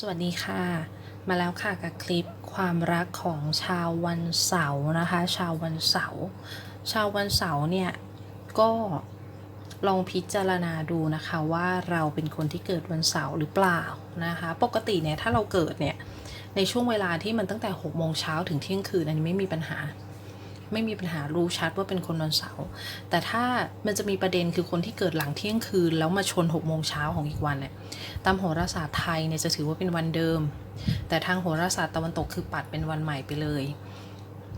สวัสดีค่ะ มาแล้วค่ะกับคลิปความรักของชาววันเสาร์นะคะ ชาววันเสาร์ชาววันเสาร์เนี่ยก็ลองพิจารณาดูนะคะว่าเราเป็นคนที่เกิดวันเสาร์หรือเปล่านะคะ ปกติเนี่ยถ้าเราเกิดเนี่ยในช่วงเวลาที่มันตั้งแต่6โมงเช้าถึงเที่ยงคืนอันนี้ไม่มีปัญหา ไม่มีปัญหารู้ชัดว่าเป็นคนวันเสาร์แต่ถ้ามันจะมีประเด็นคือคนที่เกิดหลังเที่ยงคืน แล้วมาชน6โมงเช้าของอีกวันเนี่ยตามโหราศาสตร์ไทยเนี่ยจะถือว่าเป็นวันเดิม แต่ทางโหราศาสตร์ตะวันตกคือปัดเป็นวันใหม่ไปเลย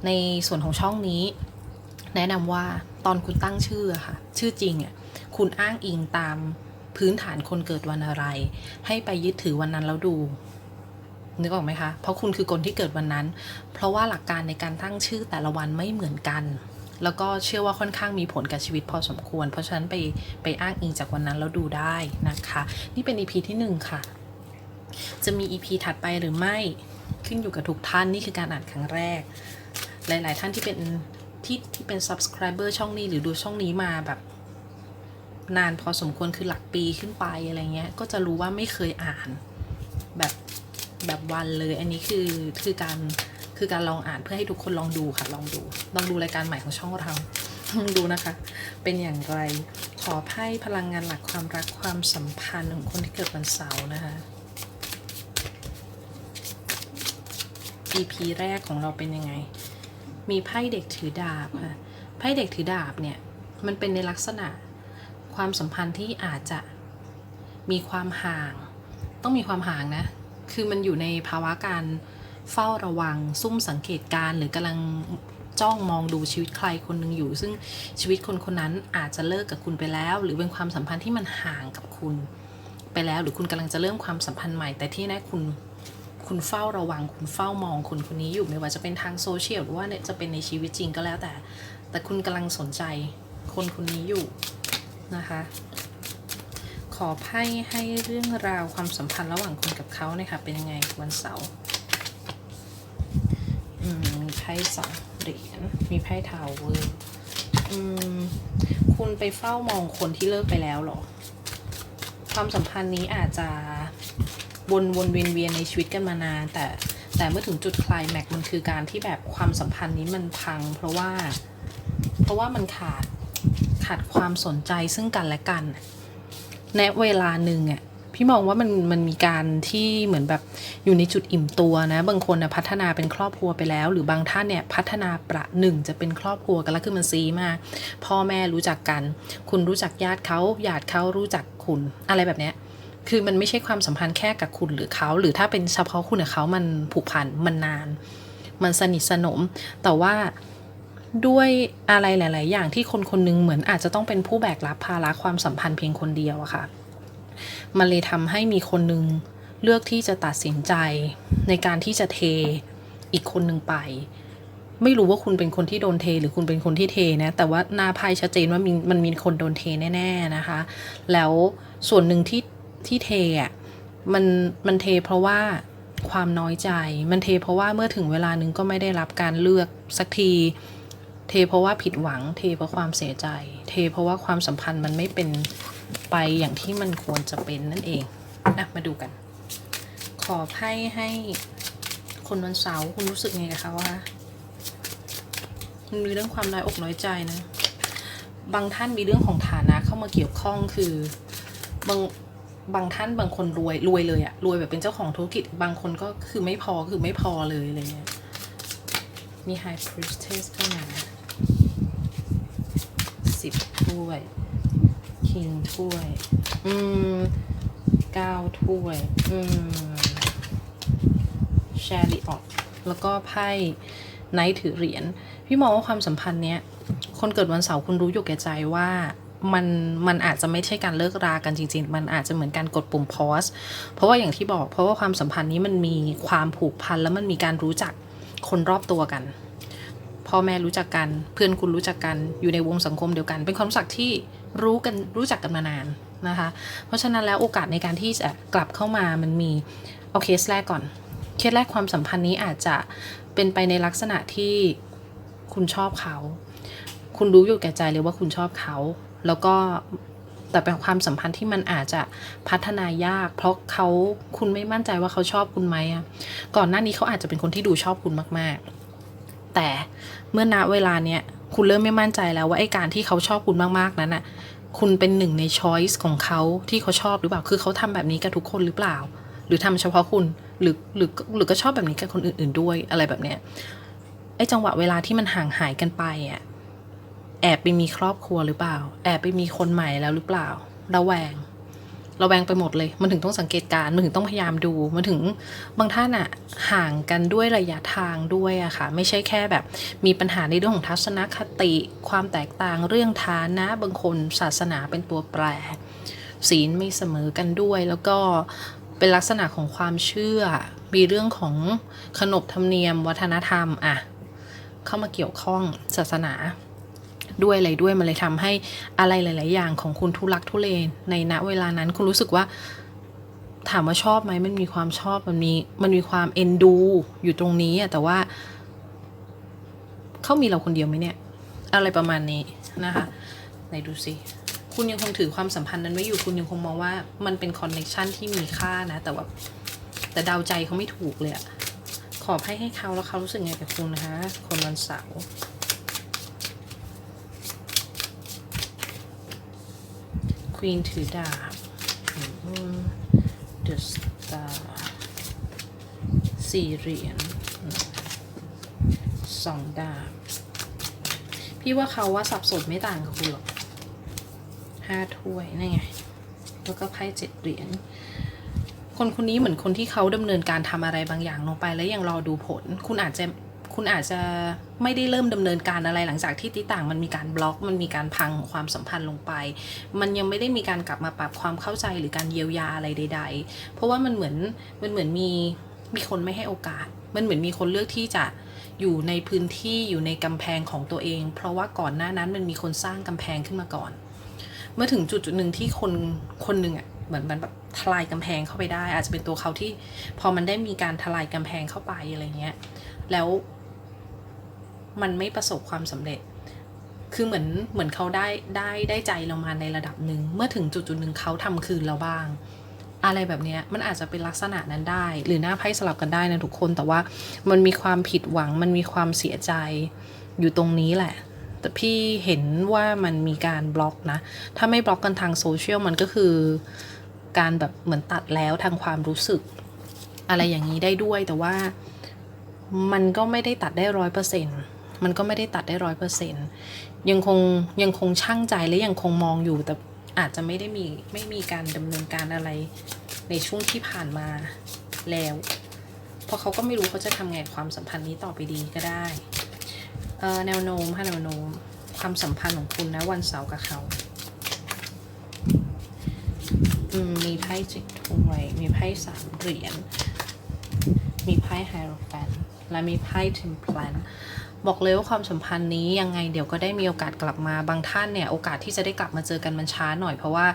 ในส่วนของช่องนี้ แนะนำว่าตอนคุณตั้งชื่อค่ะ ชื่อจริงอะคุณอ้างอิงตามพื้นฐานคนเกิดวันอะไร ให้ไปยึดถือวันนั้นแล้วดู นึกออกไหมคะ เพราะคุณคือคนที่เกิดวันนั้น เพราะว่าหลักการในการตั้งชื่อแต่ละวันไม่เหมือนกัน แล้วก็เชื่อว่าค่อนข้างมีผลกับชีวิตพอสมควร เพราะฉะนั้นไปไปอ้างอิงจากวันนั้นแล้วดูได้นะคะ นี่เป็น EP ที่หนึ่งค่ะ จะมี EP ถัดไปหรือไม่ขึ้นอยู่กับทุกท่านนี่คือการอ่านครั้งแรก หลาย ๆ ท่านที่เป็นที่ที่เป็น subscriber ช่องนี้หรือดูช่องนี้มาแบบนานพอสมควรคือหลักปีขึ้นไปอะไรเงี้ย ก็จะรู้ว่าไม่เคยอ่านแบบ แบบวันเลย อันนี้คือคือการคือการลองอ่านเพื่อให้ทุกคนลองดูค่ะ ลองดู ลองดูรายการใหม่ของช่องเราลองดูนะคะ เป็นอย่างไร ขอไพ่พลังงานหลักความรักความสัมพันธ์ของคนที่เกิดวันเสาร์นะคะ EP แรกของเราเป็นยังไง มีไพ่เด็กถือดาบค่ะ ไพ่เด็กถือดาบเนี่ย มันเป็นในลักษณะความสัมพันธ์ที่อาจจะมีความห่าง ต้องมีความห่างนะ คือมันอยู่ในภาวะการเฝ้าระวังซุ่มสังเกตการ์หรือกำลังจ้องมองดูชีวิตใครคนหนึ่งอยู่ ซึ่งชีวิตคนคนนั้นอาจจะเลิกกับคุณไปแล้ว หรือเป็นความสัมพันธ์ที่มันห่างกับคุณไปแล้ว หรือคุณกำลังจะเริ่มความสัมพันธ์ใหม่ แต่ที่แน่คุณคุณเฝ้าระวังคุณเฝ้ามองคนคนนี้อยู่ไม่ว่าจะเป็นทางโซเชียลหรือว่าเนี่ยจะเป็นในชีวิตจริงก็แล้วแต่ แต่คุณกำลังสนใจคนคนนี้อยู่นะคะ ขอไพ่ให้เรื่องราวความสัมพันธ์ระหว่างคุณกับเขาเนี่ยค่ะเป็นยังไงวันเสาร์มีไพ่สองเหรียญมีไพ่ทาวเวอร์คุณไปเฝ้ามองคนที่เลิกไปแล้วเหรอ ความสัมพันธ์นี้อาจจะวนวนเวียนเวียนในชีวิตกันมานาน แต่แต่เมื่อถึงจุดคลายแม็กมันคือการที่แบบความสัมพันธ์นี้มันพัง เพราะว่า เพราะว่ามันขาดขาดความสนใจซึ่งกันและกัน ในเวลาหนึ่งอะพี่มองว่ามันมันมีการที่เหมือนแบบอยู่ในจุดอิ่มตัวนะ บางคนนะพัฒนาเป็นครอบครัวไปแล้ว หรือบางท่านเนี่ยพัฒนาประหนึ่งจะเป็นครอบครัวกันแล้วคือมันซีมาก พ่อแม่รู้จักกัน คุณรู้จักญาติเขาญาติเขารู้จักคุณอะไรแบบเนี้ยคือมันไม่ใช่ความสัมพันธ์แค่กับคุณหรือเขา หรือถ้าเป็นเฉพาะคุณกับเขามันผูกพันมันนาน มันสนิทสนม แต่ว่า ด้วยอะไรหลาย ๆ อย่างที่คนคนหนึงเหมือนอาจจะต้องเป็นผู้แบกรับภาระความสัมพันธ์เพียงคนเดียวอะค่ะ มันเลยทำให้มีคนหนึงเลือกที่จะตัดสินใจในการที่จะเทอีกคนหนึ่งไป ไม่รู้ว่าคุณเป็นคนที่โดนเท หรือคุณเป็นคนที่เทนะ แต่ว่าหน้าไพ่ชัดเจนว่ามีมันมีคนโดนเทแน่ ๆ นะคะ แล้วส่วนหนึ่งที่ที่เทอะมันมันเทเพราะว่าความน้อยใจ มันเทเพราะว่าเมื่อถึงเวลาหนึ่งก็ไม่ได้รับการเลือกสักที เทเพราะว่าผิดหวัง เทเพราะความเสียใจ เทเพราะว่าความสัมพันธ์มันไม่เป็นไปอย่างที่มันควรจะเป็นนั่นเองนะมาดูกัน ขอไพ่ให้คนวันเสาร์คุณรู้สึกไงกับเขาคะมันมีเรื่องความน้อยอกน้อยใจนะ บางท่านมีเรื่องของฐานะเข้ามาเกี่ยวข้องคือบางบางท่านบางคนรวยรวยเลยอะรวยแบบเป็นเจ้าของธุรกิจ บางคนก็คือไม่พอคือไม่พอเลยอะไรเงี้ยมี High Priestess ก็มา สิบถ้วย King ถ้วย อืมเก้าถ้วย อืม Chariot แล้วก็ไพ่ไนท์ถือเหรียญ พี่มองว่าความสัมพันธ์เนี้ย คนเกิดวันเสาร์คุณรู้อยู่แก่ใจว่ามันมันอาจจะไม่ใช่การเลิกรากันจริง ๆ มันอาจจะเหมือนการกดปุ่มพอสเพราะว่าอย่างที่บอก เพราะว่าความสัมพันธ์นี้มันมีความผูกพันแล้วมันมีการรู้จักคนรอบตัวกัน พ่อแม่รู้จักกัน เพื่อนคุณรู้จักกันอยู่ในวงสังคมเดียวกัน เป็นความรู้จักที่รู้กันรู้จักกันมานานนะคะ เพราะฉะนั้นแล้วโอกาสในการที่จะกลับเข้ามามันมีเอาเคสแรกก่อน เคสแรกความสัมพันธ์นี้อาจจะเป็นไปในลักษณะที่คุณชอบเขา คุณรู้อยู่แก่ใจเลยว่าคุณชอบเขา แล้วก็แต่เป็นความสัมพันธ์ที่มันอาจจะพัฒนายาก เพราะเขาคุณไม่มั่นใจว่าเขาชอบคุณไหมอะก่อนหน้านี้เขาอาจจะเป็นคนที่ดูชอบคุณมากๆ แต่เมื่อณเวลาเนี้ยคุณเริ่มไม่มั่นใจแล้วว่าไอ้การที่เขาชอบคุณมากๆนั้นอะคุณเป็นหนึ่งในช้อยส์ของเขาที่เขาชอบหรือเปล่า คือเขาทำแบบนี้กับทุกคนหรือเปล่า หรือทำเฉพาะคุณ หรือหรือหรือก็ชอบแบบนี้กับคนอื่น ๆ ด้วยอะไรแบบเนี้ย ไอ้จังหวะเวลาที่มันห่างหายกันไปอะแอบไปมีครอบครัวหรือเปล่า แอบไปมีคนใหม่แล้วหรือเปล่า ระแวง ระแวงไปหมดเลย มันถึงต้องสังเกตการ มันถึงต้องพยายามดู มันถึงบางท่านอะห่างกันด้วยระยะทางด้วยอะค่ะ ไม่ใช่แค่แบบมีปัญหาในเรื่องของทัศนคติ ความแตกต่างเรื่องฐานะบางคนศาสนาเป็นตัวแปร ศีลไม่เสมอกันด้วย แล้วก็เป็นลักษณะของความเชื่อ มีเรื่องของขนบธรรมเนียม วัฒนธรรมอะเข้ามาเกี่ยวข้องศาสนา ด้วยอะไรด้วยมันเลยทำให้อะไรหลาย ๆ อย่างของคุณทุลักทุเลในณเวลานั้นคุณรู้สึกว่าถามว่าชอบไหมมันมีความชอบมันมีมันมีความเอ็นดู อยู่ตรงนี้อะแต่ว่าเขามีเราคนเดียวไหมเนี่ย อะไรประมาณนี้นะคะไหนดูสิคุณยังคงถือความสัมพันธ์นั้นไว้อยู่คุณยังคงมองว่ามันเป็นคอนเน c ชันที่มีค่านะ แต่ว่าแต่เดาใจเขาไม่ถูกเลยอะขอให้ให้เขาแล้วเขารู้สึกไงกับคุณนะคะคนวันเสาร์ ควีนถือดาบเดอะสตาร์สี่เหรียญสองดาบ พี่ว่าเขาว่าสับสนไม่ต่างกับคุณหรอกห้าถ้วยนั่นไง แล้วก็ไพ่เจ็ดเหรียญคนคนนี้เหมือนคนที่เขาดำเนินการทำอะไรบางอย่างลงไปแล้วยังรอดูผล คุณอาจจะ คุณอาจจะไม่ได้เริ่มดำเนินการอะไรหลังจากที่ติต่างมันมีการบล็อกมันมีการพังของความสัมพันธ์ลงไป มันยังไม่ได้มีการกลับมาปรับความเข้าใจหรือการเยียวยาอะไรใด ๆ เพราะว่ามันเหมือนมันเหมือนมีมีคนไม่ให้โอกาส มันเหมือนมีคนเลือกที่จะอยู่ในพื้นที่อยู่ในกำแพงของตัวเอง เพราะว่าก่อนหน้านั้นมันมีคนสร้างกำแพงขึ้นมาก่อน เมื่อถึงจุดจุดหนึ่งที่คนคนหนึ่งอะเหมือนมันแบบทลายกำแพงเข้าไปได้ อาจจะเป็นตัวเขาที่พอมันได้มีการทลายกำแพงเข้าไปอะไรเงี้ย แล้ว มันไม่ประสบความสำเร็จ คือเหมือนเหมือนเขาได้ได้ได้ใจเรามาในระดับหนึ่ง เมื่อถึงจุดจุดหนึ่งเขาทำคืนเราบ้าง อะไรแบบนี้มันอาจจะเป็นลักษณะนั้นได้ หรือหน้าไพ่สลับกันได้นะทุกคนแต่ว่ามันมีความผิดหวัง มันมีความเสียใจอยู่ตรงนี้แหละแต่พี่เห็นว่ามันมีการบล็อกนะ ถ้าไม่บล็อกกันทางโซเชียลมันก็คือการแบบเหมือนตัดแล้วทางความรู้สึก อะไรอย่างนี้ได้ด้วยแต่ว่ามันก็ไม่ได้ตัดได้ร้อยเปอร์เซ็นต์ มันก็ไม่ได้ตัดได้ร้อยเปอร์เซ็นต์ยังคงยังคงช่างใจและยังคงมองอยู่แต่อาจจะไม่ได้มีไม่มีการดำเนินการอะไรในช่วงที่ผ่านมาแล้ว เพราะเขาก็ไม่รู้เขาจะทำไงความสัมพันธ์นี้ต่อไปดีก็ได้แนวโน้มค่ะแนวโน้มความสัมพันธ์ของคุณนะวันเสาร์กับเขามมีไพ่จิกถ้วยมีไพ่สามเหรียญ มีไพ่ไฮโรแฟนและมีไพ่เทมเพลน บอกเลยว่าความสัมพันธ์นี้ยังไงเดี๋ยวก็ได้มีโอกาสกลับมาบางท่านเนี่ยโอกาสที่จะได้กลับมาเจอกันมันช้าหน่อยเพราะว่า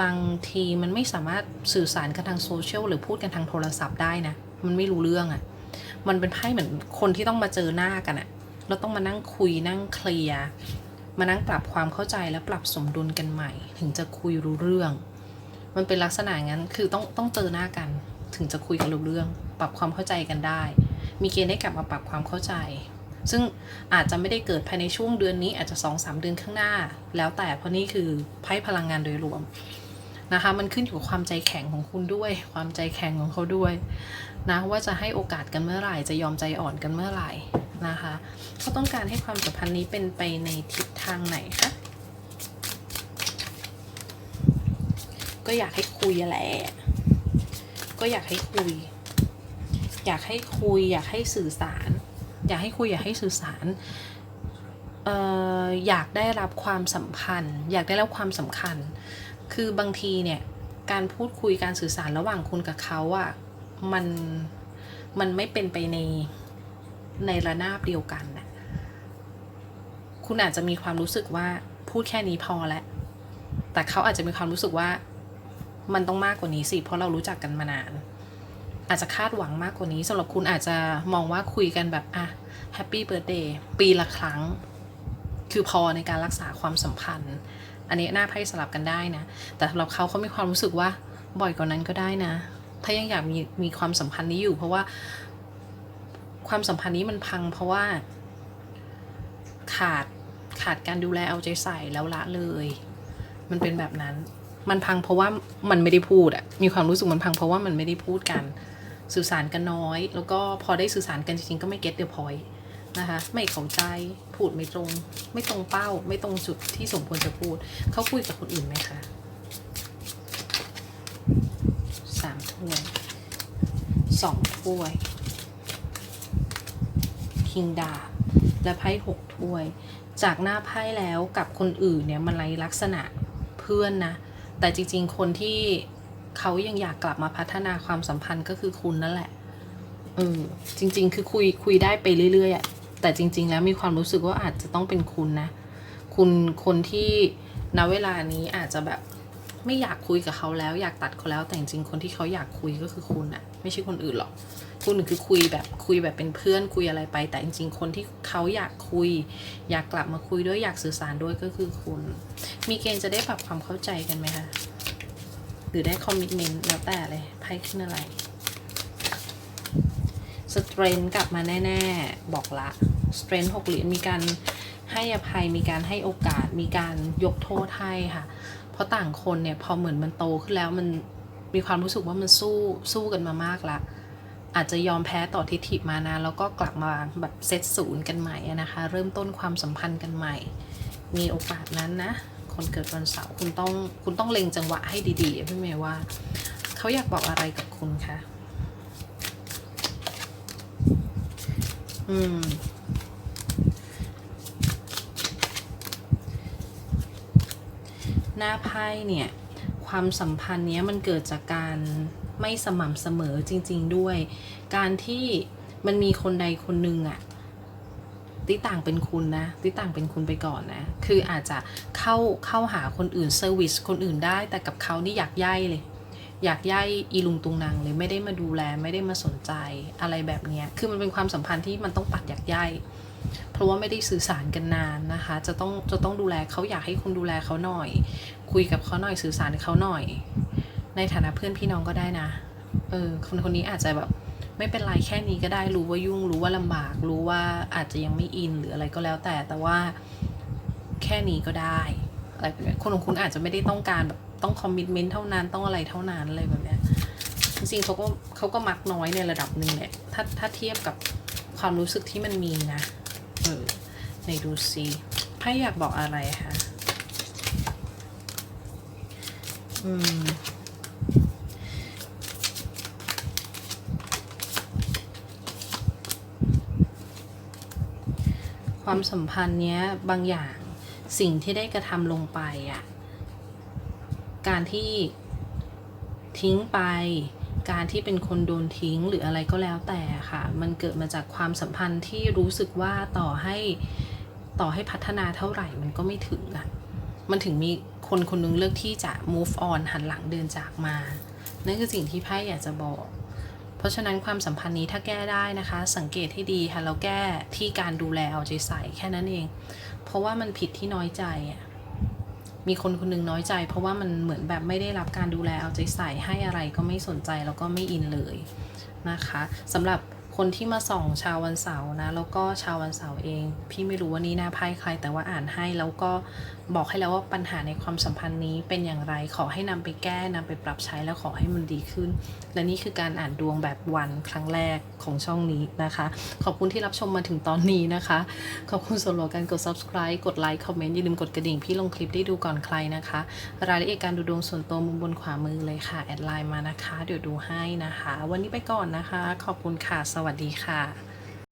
บางทีมันไม่สามารถสื่อสารกันทางโซเชียลหรือพูดกันทางโทรศัพท์ได้นะ มันไม่รู้เรื่องอะ่ะ มันเป็นไพ่เหมือนคนที่ต้องมาเจอหน้ากันอะ่ะเราต้องมานั่งคุยนั่งเคลียร์มานั่งปรับความเข้าใจและปรับสมดุลกันใหม่ ถึงจะคุยรู้เรื่อง มันเป็นลักษณะงั้นคือต้องต้องเจอหน้ากัน ถึงจะคุยกันรู้เรื่อง ปรับความเข้าใจกันได้ มีเกณฑ์ได้กลับมาปรับความเข้าใจ ซึ่งอาจจะไม่ได้เกิดภายในช่วงเดือนนี้อาจจะสองสามเดือนข้างหน้า แล้วแต่เพราะนี่คือไพ่พลังงานโดยรวมนะคะมันขึ้นอยู่กับความใจแข็งของคุณด้วย ความใจแข็งของเขาด้วยนะว่าจะให้โอกาสกันเมื่อไหร่ จะยอมใจอ่อนกันเมื่อไหร่นะคะเขาต้องการให้ความสัมพันธ์นี้เป็นไปในทิศทางไหนคะก็อยากให้คุยแหละก็อยากให้คุย อยากให้คุย อยากให้สื่อสาร อยากให้คุยอยากให้สื่อสารเอ่ออยากได้รับความสัมพันธ์ อยากได้รับความสำคัญ คือบางทีเนี่ยการพูดคุยการสื่อสารระหว่างคุณกับเขาอะมันมันไม่เป็นไปในในระนาบเดียวกันนะคุณอาจจะมีความรู้สึกว่าพูดแค่นี้พอแล้ว แต่เขาอาจจะมีความรู้สึกว่ามันต้องมากกว่านี้สิ เพราะเรารู้จักกันมานาน อาจจะคาดหวังมากกว่านี้สำหรับคุณอาจจะมองว่าคุยกันแบบอะแฮปปี้เบิร์ดเดย์ปีละครั้ง คือพอในการรักษาความสัมพันธ์ อันนี้หน้าไพ่สลับกันได้นะ แต่สำหรับเขาเขามีความรู้สึกว่าบ่อยกว่านั้นก็ได้นะ ถ้ายังอยากมีมีความสัมพันธ์นี้อยู่ เพราะว่าความสัมพันธ์นี้มันพังเพราะว่า ขาดขาดการดูแลเอาใจใส่แล้วละเลย มันเป็นแบบนั้น มันพังเพราะว่ามันไม่ได้พูดอะมีความรู้สึกมันพังเพราะว่ามันไม่ได้พูดกัน สื่อสารกันน้อย แล้วก็พอได้สื่อสารกันจริงๆก็ไม่ get the point นะคะไม่เข้าใจพูดไม่ตรง ไม่ตรงเป้า ไม่ตรงจุดที่สมควรจะพูด เขาคุยกับคนอื่นไหมคะสามถ้วยสองถ้วยคิงดาบและไพ่หกถ้วย จากหน้าไพ่แล้วกับคนอื่นเนี่ยมันไรลักษณะเพื่อนนะ แต่จริงๆ คนที่ เขายังอยากกลับมาพัฒนาความสัมพันธ์ก็คือคุณนั่นแหละเออจริง ๆ คือคุยคุยได้ไปเรื่อยๆอะแต่จริง ๆ แล้วมีความรู้สึกว่าอาจจะต้องเป็นคุณนะ คุณคนที่ณเวลานี้อาจจะแบบไม่อยากคุยกับเขาแล้ว อยากตัดเขาแล้วแต่จริงๆคนที่เขาอยากคุยก็คือคุณอะไม่ใช่คนอื่นหรอกคนอื่นคือคุยแบบคุยแบบเป็นเพื่อนคุยอะไรไป แต่จริงๆคนที่เขาอยากคุย อยากกลับมาคุยด้วยอยากสื่อสารด้วยก็คือคุณ มีเกณฑ์จะได้ปรับความเข้าใจกันไหมคะ หรือได้คอมมิชเมนต์แล้วแต่เลยไพ่ขึ้นอะไรสเตรนกลับมาแน่ๆ บอกละสเตรนหกเหรียญมีการให้อภัยมีการให้โอกาสมีการยกโทษให้ค่ะ เพราะต่างคนเนี่ยพอเหมือนมันโตขึ้นแล้วมันมีความรู้สึกว่ามันสู้สู้กันมามากละอาจจะยอมแพ้ต่อทิฐิมานะแล้วก็กลับมาแบบเซตศูนย์กันใหม่นะคะ เริ่มต้นความสัมพันธ์กันใหม่ มีโอกาสนั้นนะ คนเกิดวันเสาร์คุณต้องคุณต้องเล็งจังหวะให้ดีๆพี่เมย์ว่าเขาอยากบอกอะไรกับคุณคะอืมหน้าไพ่เนี่ยความสัมพันธ์เนี้ยมันเกิดจากการไม่สม่ำเสมอจริง ๆด้วย การที่มันมีคนใดคนหนึ่งอะ ที่ต่างเป็นคุณนะที่ต่างเป็นคุณไปก่อนนะ คืออาจจะเข้าเข้าหาคนอื่นเซอร์วิสคนอื่นได้ แต่กับเขานี่อยากย่ายเลย อยากย่ายอีลุงตุงนางเลยไม่ได้มาดูแลไม่ได้มาสนใจอะไรแบบนี้คือมันเป็นความสัมพันธ์ที่มันต้องปัดอยากย่ายเพราะว่าไม่ได้สื่อสารกันนานนะคะ จะต้องจะต้องดูแลเขาอยากให้คุณดูแลเขาหน่อย คุยกับเขาหน่อยสื่อสารกับเขาหน่อย ในฐานะเพื่อนพี่น้องก็ได้นะ เออคนคนนี้อาจจะแบบ ไม่เป็นไรแค่นี้ก็ได้รู้ว่ายุ่งรู้ว่าลำบาก รู้ว่าอาจจะยังไม่อินหรืออะไรก็แล้วแต่แต่ว่าแค่นี้ก็ได้อะไรแบบนี้คนของคุณอาจจะไม่ได้ต้องการแบบต้องคอมมิชเมนต์เท่านั้นต้องอะไรเท่านั้นอะไรแบบนี้จริงๆเขาก็เขาก็มักน้อยในระดับหนึ่งแหละถ้าถ้าเทียบกับความรู้สึกที่มันมีนะเออไหนดูซิไพ่อยากบอกอะไรคะอืม ความสัมพันธ์เนี้ยบางอย่างสิ่งที่ได้กระทำลงไปอะการที่ทิ้งไป การที่เป็นคนโดนทิ้งหรืออะไรก็แล้วแต่ค่ะ มันเกิดมาจากความสัมพันธ์ที่รู้สึกว่าต่อให้ต่อให้พัฒนาเท่าไหร่มันก็ไม่ถึงอะมันถึงมีคนคนนึงเลือกที่จะ move on หันหลังเดินจากมา นั่นคือสิ่งที่ไพ่อยากจะบอก ราะฉะนั้นความสัมพันธ์นี้ถ้าแก้ได้นะคะ สังเกตให้ดีค่ะ เราแก้ที่การดูแลเอาใจใส่แค่นั้นเอง เพราะว่ามันผิดที่น้อยใจอะมีคนคนหนึงน้อยใจ เพราะว่ามันเหมือนแบบไม่ได้รับการดูแลเอาใจใส่ให้อะไรก็ไม่สนใจแล้วก็ไม่อินเลยนะคะสำหรับ คนที่มาส่องชาววันเสาร์นะ แล้วก็ชาววันเสาร์เอง พี่ไม่รู้ว่านี่หน้าไพ่ใคร แต่ว่าอ่านให้แล้วก็บอกให้แล้วว่าปัญหาในความสัมพันธ์นี้เป็นอย่างไรขอให้นำไปแก้นำไปปรับใช้แล้วขอให้มันดีขึ้น และนี่คือการอ่านดวงแบบวันครั้งแรกของช่องนี้นะคะ ขอบคุณที่รับชมมาถึงตอนนี้นะคะ ขอบคุณสำหรับการกด subscribe กดไลค์คอมเมนต์อย่าลืมกดกระดิ่งพี่ลงคลิปได้ดูก่อนใครนะคะ รายละเอียดการดูดวงส่วนตัวมุมบนขวามือเลยค่ะแอดไลน์มานะคะ เดี๋ยวดูให้นะคะ วันนี้ไปก่อนนะคะ ขอบคุณค่ะสวัสดีค่ะ